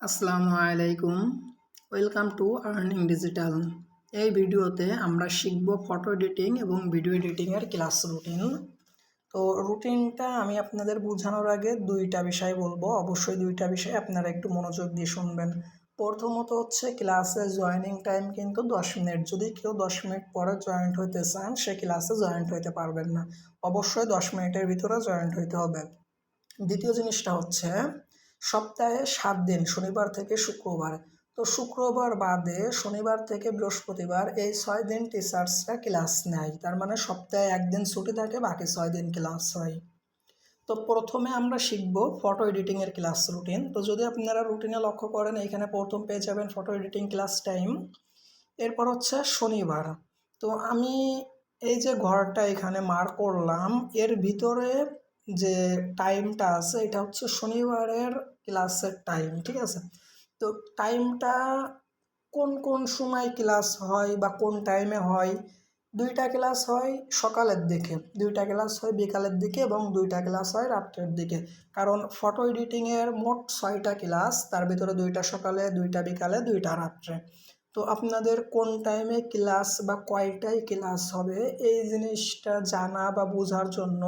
আসসালামু আলাইকুম। Welcome to earning digital এই ভিডিওতে আমরা শিখব ফটো এডিটিং এবং ভিডিও এডিটিংয়ের ক্লাস রুটিন তো রুটিনটা আমি আপনাদের বোঝানোর আগে দুইটা বিষয় বলব। অবশ্যই দুইটা বিষয় আপনারা একটু মনোযোগ দিয়ে শুনবেন। প্রথমত হচ্ছে ক্লাসে জয়েনিং টাইম কিন্তু দশ মিনিট। যদি কেউ দশ মিনিট পরে জয়েন্ট হইতে চান, সে ক্লাসে জয়েন্ট হইতে পারবেন না। অবশ্যই দশ মিনিটের ভিতরে জয়েন্ট হইতে হবে। দ্বিতীয় জিনিসটা হচ্ছে সপ্তাহে সাত দিন, শনিবার থেকে শুক্রবার। তো শুক্রবার বাদে শনিবার থেকে বৃহস্পতিবার এই ছয় দিন টিচার্সরা ক্লাস নেয়। তার মানে সপ্তাহে একদিন ছুটি থাকে, বাকি ছয় দিন ক্লাস হয়। তো প্রথমে আমরা শিখব ফটো এডিটিংয়ের ক্লাস রুটিন তো যদি আপনারা রুটিনে লক্ষ্য করেন এখানে প্রথম পেয়ে যাবেন ফটো এডিটিং ক্লাস টাইম এরপর হচ্ছে শনিবার। তো আমি এই যে ঘরটা এখানে মার করলাম, এর ভিতরে যে টাইমটা আছে, এটা হচ্ছে শনিবারের ক্লাসের টাইম ঠিক আছে? তো টাইমটা কোন কোন সময় ক্লাস হয় বা কোন টাইমে হয়? দুইটা ক্লাস হয় সকালের দিকে, দুইটা ক্লাস হয় বিকালের দিকে এবং দুইটা ক্লাস হয় রাত্রের দিকে। কারণ ফটো এডিটিংয়ের মোট ছয়টা ক্লাস তার ভিতরে দুইটা সকালে, দুইটা বিকালে, দুইটা রাত্রে। তো আপনাদের কোন টাইমে ক্লাস বা কয়টায় ক্লাস হবে, এই জিনিসটা জানা বা বোঝার জন্য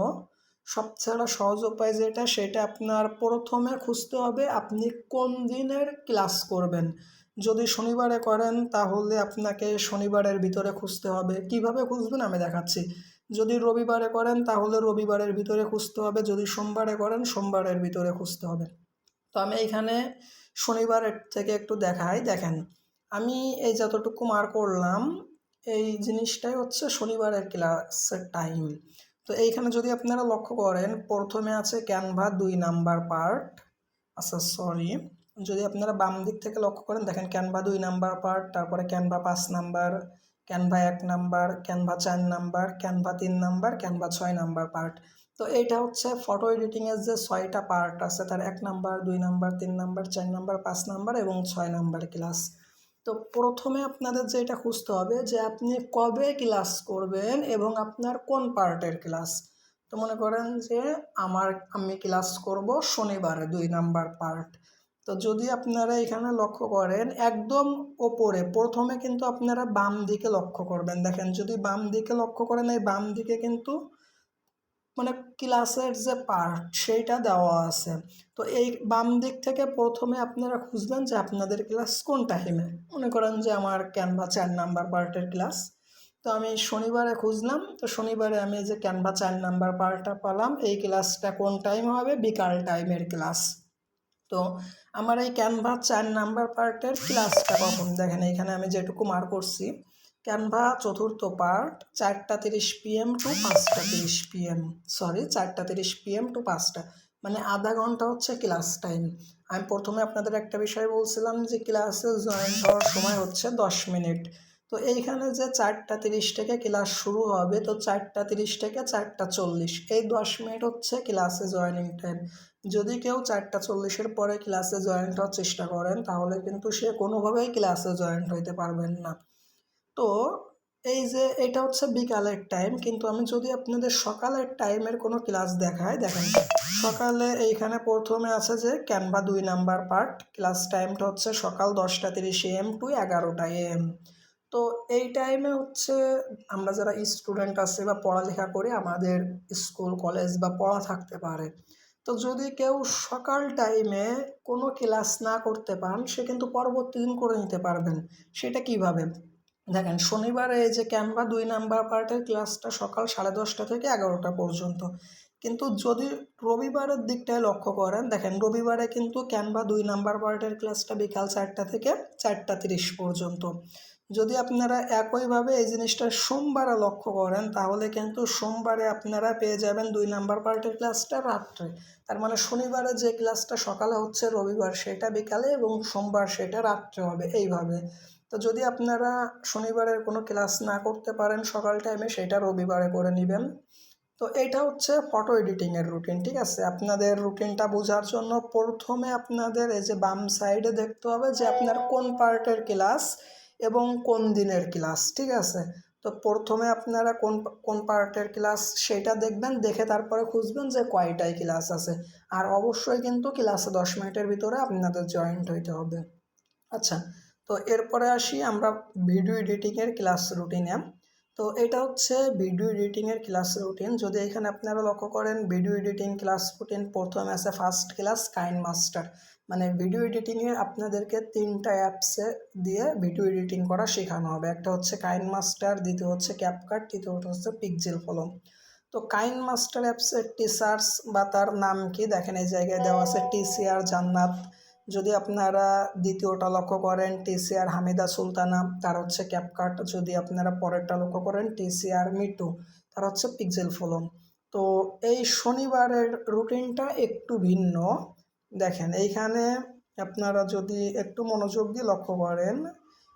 সবচেয়ে সহজ উপায় যেটা, সেটা আপনার প্রথমে খুঁজতে হবে আপনি কোন দিনের ক্লাস করবেন। যদি শনিবারে করেন, তাহলে আপনাকে শনিবারের ভিতরে খুঁজতে হবে। কীভাবে খুঁজবেন? আমি দেখাচ্ছি। যদি রবিবারে করেন, তাহলে রবিবারের ভিতরে খুঁজতে হবে। যদি সোমবারে করেন, সোমবারের ভিতরে খুঁজতে হবে। তো আমি এখানে শনিবারের থেকে একটু দেখাই। দেখেন, আমি এই যতটুকু মার করলাম, এই জিনিসটাই হচ্ছে শনিবারের ক্লাসের টাইম তো এইখানে যদি আপনারা লক্ষ্য করেন, প্রথমে আছে ক্যানভা দুই নাম্বার পার্ট আচ্ছা সরি যদি আপনারা বাম দিক থেকে লক্ষ্য করেন, দেখেন ক্যানভা দুই নাম্বার পার্ট তারপরে ক্যানভা পাঁচ নাম্বার ক্যানভা এক নাম্বার ক্যানভা চার নাম্বার ক্যানভা তিন নাম্বার ক্যানভা ছয় নাম্বার পার্ট তো এইটা হচ্ছে ফটো এডিটিংয়ের যে ছয়টা পার্ট আছে, তার এক নাম্বার, দুই নাম্বার, তিন নাম্বার, চার নাম্বার, পাঁচ নাম্বার এবং ছয় নাম্বার ক্লাস তো প্রথমে আপনাদের যেটা খুঁজতে হবে যে আপনি কবে ক্লাস করবেন এবং আপনার কোন পার্টের ক্লাস। তো মনে করেন যে আমার, আমি ক্লাস করব শনিবারে দুই নাম্বার পার্ট। তো যদি আপনারা এখানে লক্ষ্য করেন, একদম ওপরে, প্রথমে কিন্তু আপনারা বাম দিকে লক্ষ্য করবেন। দেখেন, যদি বাম দিকে লক্ষ্য করেন, এই বাম দিকে কিন্তু মানে ক্লাসের যে পার্ট সেইটা দেওয়া আছে। তো এই বাম দিক থেকে প্রথমে আপনারা খুঁজবেন যে আপনাদের ক্লাস কোন টাইমে মনে করেন যে আমার ক্যানভা চার নাম্বার পার্টের ক্লাস তো আমি শনিবারে খুঁজলাম, তো শনিবারে আমি যে ক্যানভা চার নাম্বার পার্টটা পালাম, এই ক্লাসটা কোন টাইম হবে? বিকাল টাইমের ক্লাস তো আমার এই ক্যানভা চার নাম্বার পার্টের ক্লাসটা কখন? দেখেন এখানে আমি যেটুকু মার করছি। ক্যানভা চতুর্থ পার্ট, চারটা তিরিশ পিএম টু পাঁচটা তিরিশ পিএম সরি চারটা তিরিশ পিএম টু পাঁচটা। মানে আধা ঘণ্টা হচ্ছে ক্লাস টাইম। আমি প্রথমে আপনাদের একটা বিষয় বলছিলাম যে ক্লাসে জয়েন হওয়ার সময় হচ্ছে দশ মিনিট। তো এইখানে যে চারটা তিরিশ থেকে ক্লাস শুরু হবে, তো চারটা তিরিশ থেকে চারটা চল্লিশ। এই দশ মিনিট হচ্ছে ক্লাসে জয়েনিং টাইম। যদি কেউ চারটা চল্লিশের পরে ক্লাসে জয়েন্ট হওয়ার চেষ্টা করেন, তাহলে কিন্তু সে কোনোভাবেই ক্লাসে জয়েন্ট হইতে পারবেন না। তো এই যে এটা হচ্ছে বিকালের টাইম কিন্তু আমি যদি আপনাদের সকালের টাইমের কোনো ক্লাস দেখাই দেখেন সকালে এইখানে প্রথমে আছে যে ক্যানভা দুই নাম্বার পার্ট ক্লাস টাইমটা হচ্ছে সকাল দশটা তিরিশ এম টু এগারোটা এম তো এই টাইমে হচ্ছে আমরা যারা স্টুডেন্ট আছে বা পড়ালেখা করি, আমাদের স্কুল কলেজ বা পড়া থাকতে পারে। তো যদি কেউ সকাল টাইমে কোনো ক্লাস না করতে পান, সে কিন্তু পরবর্তী দিন করে নিতে পারবেন। সেটা কীভাবে? দেখেন, শনিবারে এই যে ক্যানভা দুই নাম্বার পার্টের ক্লাসটা সকাল সাড়ে দশটা থেকে এগারোটা পর্যন্ত। কিন্তু যদি রবিবারের দিকটায় লক্ষ্য করেন, দেখেন, রবিবারে কিন্তু ক্যানভা দুই নাম্বার পার্টের ক্লাসটা বিকাল চারটা থেকে চারটা তিরিশ পর্যন্ত। যদি আপনারা একইভাবে এই জিনিসটা সোমবারে লক্ষ্য করেন, তাহলে কিন্তু সোমবারে আপনারা পেয়ে যাবেন দুই নাম্বার পার্টের ক্লাসটা রাত্রে। তার মানে শনিবারে যে ক্লাসটা সকালে হচ্ছে রবিবার, সেটা বিকালে এবং সোমবার সেটা রাত্রে হবে, এইভাবে। তো যদি আপনারা শনিবারের কোনো ক্লাস না করতে পারেন সকাল টাইমে সেটা রবিবারে করে নেবেন। তো এটা হচ্ছে ফটো এডিটিংয়ের রুটিন ঠিক আছে? আপনাদের রুটিনটা বোঝার জন্য প্রথমে আপনাদের এই যে বাম সাইডে দেখতে হবে যে আপনার কোন পার্টের ক্লাস এবং কোন দিনের ক্লাস ঠিক আছে? তো প্রথমে আপনারা কোন কোন পার্টের ক্লাস সেটা দেখবেন, দেখে তারপরে খুঁজবেন যে কয়টায় ক্লাস আছে। আর অবশ্যই কিন্তু ক্লাসে দশ মিনিটের ভিতরে আপনাদের জয়েন্ট হইতে হবে। আচ্ছা তো এরপরে আসি আমরা ভিডিও এডিটিংয়ের ক্লাস রুটিনে তো এটা হচ্ছে ভিডিও এডিটিংয়ের ক্লাস রুটিন যদি এখানে আপনারা লক্ষ্য করেন ভিডিও এডিটিং ক্লাস রুটিন প্রথমে আছে ফার্স্ট ক্লাস কাইন মাস্টার মানে ভিডিও এডিটিংয়ে আপনাদেরকে তিনটা অ্যাপসে দিয়ে ভিডিও এডিটিং করা শেখানো হবে। একটা হচ্ছে কাইন মাস্টার দ্বিতীয় হচ্ছে ক্যাপকাট তৃতীয়টা হচ্ছে পিকজেল ফলম তো কাইন মাস্টার অ্যাপসের টিচার্স বা তার নাম কি? দেখেন এই জায়গায় দেওয়া আছে টিসিআর জান্নাত। যদি আপনারা দ্বিতীয়টা লক্ষ্য করেন টিসিআর হামিদা সুলতানা, তার হচ্ছে ক্যাপকাট যদি আপনারা পরেরটা লক্ষ্য করেন টিসিআর মিটু, তার হচ্ছে পিকজেল ফলম তো এই শনিবারের রুটিনটা একটু ভিন্ন। দেখেন, এইখানে আপনারা যদি একটু মনোযোগ দিয়ে লক্ষ্য করেন,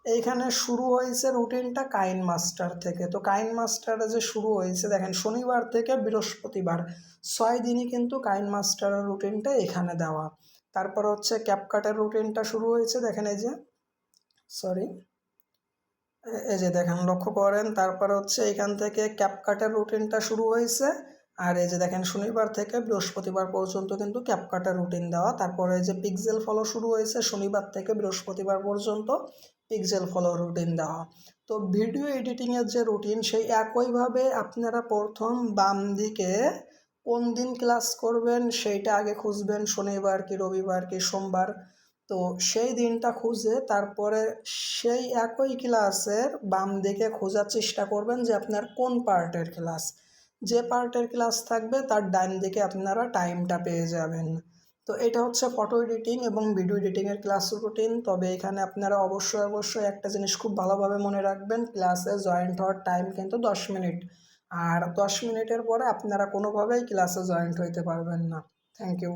এইখানে শুরু হয়েছে রুটিনটা কাইন মাস্টার থেকে। তো কাইন মাস্টারে যে শুরু হয়েছে, দেখেন, শনিবার থেকে বৃহস্পতিবার, ছয় দিনই কিন্তু কাইন মাস্টারের রুটিনটা এখানে দেওয়া। তারপর হচ্ছে ক্যাপকাটের রুটিনটা শুরু হয়েছে, দেখেন এই যে সরি এই যে দেখেন, লক্ষ্য করেন, তারপর হচ্ছে এখান থেকে ক্যাপকাটের রুটিনটা শুরু হয়েছে, আর এই যে দেখেন, শনিবার থেকে বৃহস্পতিবার পর্যন্ত কিন্তু ক্যাপকাটের রুটিন দেওয়া, তারপরে এই যে পিকজেল ফলো শুরু হয়েছে, শনিবার থেকে বৃহস্পতিবার পর্যন্ত পিকজেল ফলো রুটিন দেওয়া। তো ভিডিও এডিটিংয়ের যে রুটিন সেই একইভাবে আপনারা প্রথম বাম দিকে কোন দিন ক্লাস করবেন সেইটা আগে খুঁজবেন শনিবার কি রবিবার কি সোমবার। তো সেই দিনটা খুঁজে তারপরে সেই একই ক্লাসের বাম দিকে খোঁজার চেষ্টা করবেন যে আপনার কোন পার্টের ক্লাস। যে পার্টের ক্লাস থাকবে তার ডাইন দিকে আপনারা টাইমটা পেয়ে যাবেন। তো এটা হচ্ছে ফটো এডিটিং এবং ভিডিও এডিটিংয়ের ক্লাস রুটিন। তবে এখানে আপনারা অবশ্যই অবশ্যই একটা জিনিস খুব ভালোভাবে মনে রাখবেন, ক্লাসে জয়েন্ট হওয়ার টাইম কিন্তু দশ মিনিট। আর দশ মিনিটের পরে আপনারা কোনোভাবেই ক্লাসে জয়েন্ট হইতে পারবেন না। Thank you